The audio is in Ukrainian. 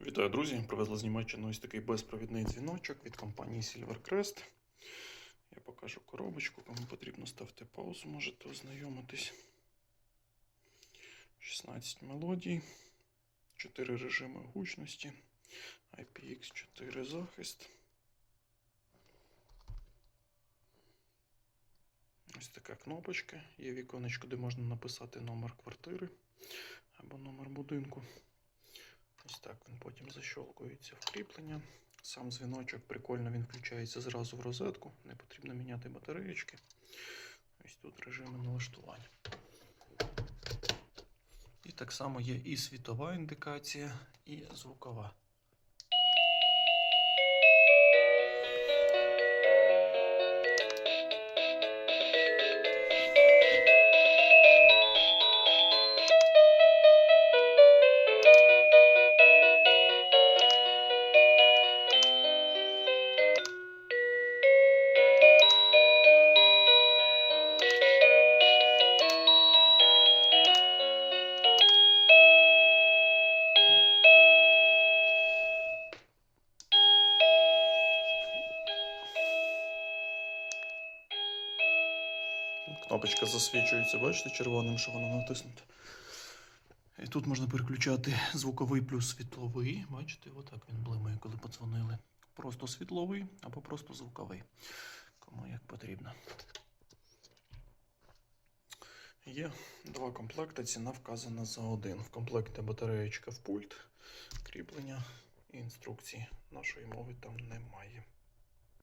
Вітаю, друзі! Привезли з Німеччини ось такий безпровідний дзвіночок від компанії Silvercrest. Я покажу коробочку, кому потрібно ставте паузу, можете ознайомитись. 16 мелодій, 4 режими гучності, IPX4 захист. Ось така кнопочка. Є віконечко, де можна написати номер квартири або номер будинку. Так він потім защолкується в кріплення. Сам дзвіночок прикольно він включається зразу в розетку. Не потрібно міняти батареєчки. Ось тут режими налаштування. І так само є і світова індикація, і звукова. Кнопочка засвічується, бачите, червоним, що воно натиснуто. І тут можна переключати звуковий плюс світловий. Бачите, отак він блимає, коли подзвонили. Просто світловий або просто звуковий. Кому як потрібно. Є два комплекти, ціна вказана за один. В комплекті батареєчка в пульт, кріплення і інструкції. Нашої мови там немає.